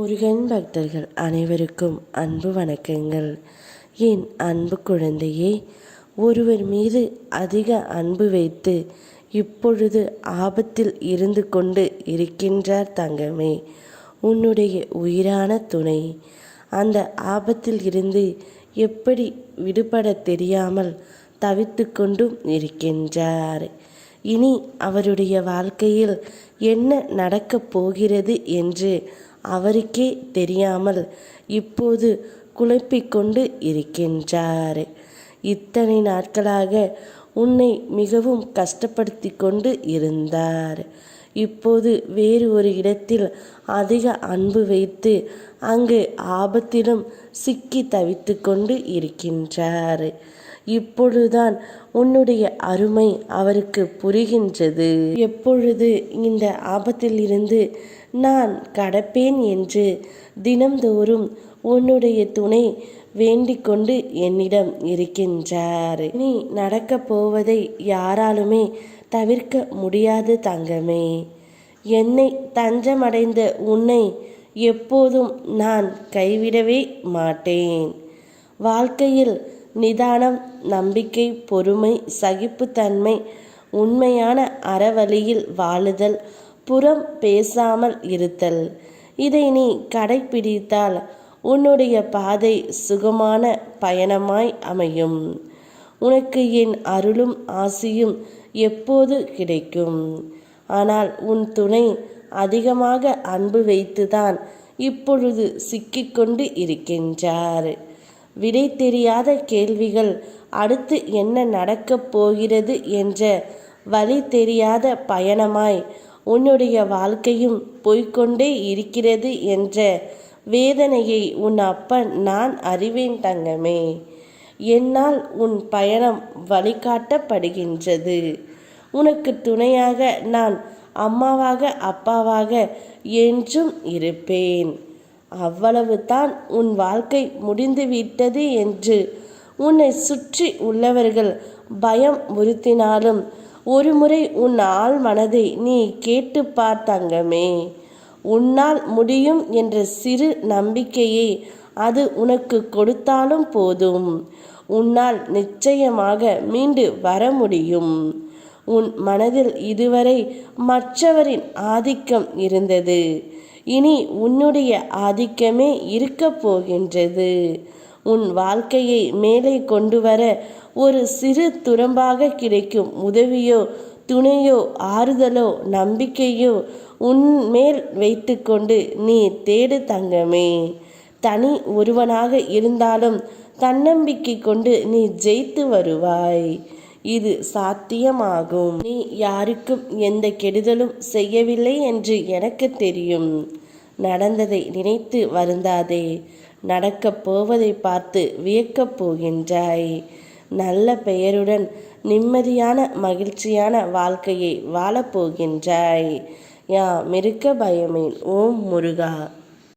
முருகன் பக்தர்கள் அனைவருக்கும் அன்பு வணக்கங்கள். என் அன்பு குழந்தையே ஒருவர் மீது அதிக அன்பு வைத்து இப்பொழுது ஆபத்தில் இருந்து கொண்டு இருக்கின்றார் தங்கமே. உன்னுடைய உயிரான துணை. அந்த ஆபத்தில் இருந்து எப்படி விடுபட தெரியாமல் தவித்து கொண்டும் இருக்கின்றார். இனி அவருடைய வாழ்க்கையில் என்ன நடக்கப் போகிறது என்று அவருக்கே தெரியாமல் இப்போது குழப்பிக்கொண்டு இருக்கின்றார். இத்தனை நாட்களாக உன்னை மிகவும் கஷ்டப்படுத்தி கொண்டு இருந்தார். இப்போது வேறு ஒரு இடத்தில் அதிக அன்பு வைத்து அங்கு ஆபத்திலும் சிக்கி தவித்து கொண்டு இருக்கின்றார். இப்பொழுதுதான் உன்னுடைய அருமை அவருக்கு புரிகின்றது. எப்பொழுது இந்த ஆபத்திலிருந்து நான் கடப்பேன் என்று தினம்தோறும் உன்னுடைய துணை வேண்டிக் கொண்டு என்னிடம் இருக்கின்றார். நீ நடக்கப் போவதை யாராலுமே தவிர்க்க முடியாது தங்கமே. என்னை தஞ்சமடைந்த உன்னை எப்போதும் நான் கைவிடவே மாட்டேன். வாழ்க்கையில் நிதானம் நம்பிக்கை பொறுமை சகிப்புத்தன்மை உண்மையான அறவழியில் வாழுதல் புறம் பேசாமல் இருத்தல். இதை நீ கடைப்பிடித்தால் உன்னுடைய பாதை சுகமான பயணமாய் அமையும். உனக்கு என் அருளும் ஆசியும் எப்போது கிடைக்கும்? ஆனால் உன் துணை அதிகமாக அன்பு வைத்துதான் இப்பொழுது சிக்கிக்கொண்டு இருக்கின்றார். விடை தெரியாத கேள்விகள் அடுத்து என்ன நடக்கப் போகிறது என்ற வழி தெரியாத பயணமாய் உன்னுடைய வாழ்க்கையும் போய்கொண்டே இருக்கிறது என்ற வேதனையை உன் அப்பன் நான் அறிவேன் தங்கமே. என்னால் உன் பயணம் வழிகாட்டப்படுகின்றது. உனக்கு துணையாக நான் அம்மாவாக அப்பாவாக என்றும் இருப்பேன். அவ்வளவுதான் உன் வாழ்க்கை முடிந்துவிட்டது என்று. உன்னை சுற்றி உள்ளவர்கள் பயம் உறுத்தினாலும் ஒருமுறை உன் ஆள் மனதை நீ கேட்டு பார்த்தங்கமே உன்னால் முடியும் என்ற சிறு நம்பிக்கையை அது உனக்கு கொடுத்தாலும் போதும். உன்னால் நிச்சயமாக மீண்டு வர முடியும். உன் மனதில் இதுவரை மற்றவரின் ஆதிக்கம் இருந்தது. இனி உன்னுடைய ஆதிக்கமே இருக்கப் போகின்றது. உன் வாழ்க்கையை மேலே கொண்டு வர ஒரு சிறு துரம்பாக கிடைக்கும் உதவியோ துணையோ ஆறுதலோ நம்பிக்கையோ உன் மேல் வைத்துக்கொண்டு நீ தேடு தங்கமே. தனி ஒருவனாக இருந்தாலும் தன்னம்பிக்கை கொண்டு நீ ஜெயித்து வருவாய். இது சாத்தியமாகும். நீ யாருக்கும் எந்த கெடுதலும் செய்யவில்லை என்று எனக்கு தெரியும். நடந்ததை நினைத்து வருந்தாதே. நடக்கப் போவதை பார்த்து வியக்கப் போகின்றாய். நல்ல பெயருடன் நிம்மதியான மகிழ்ச்சியான வாழ்க்கையை வாழப்போகின்றாய் யா மிருக்க பயமேன் ஓம் முருகா.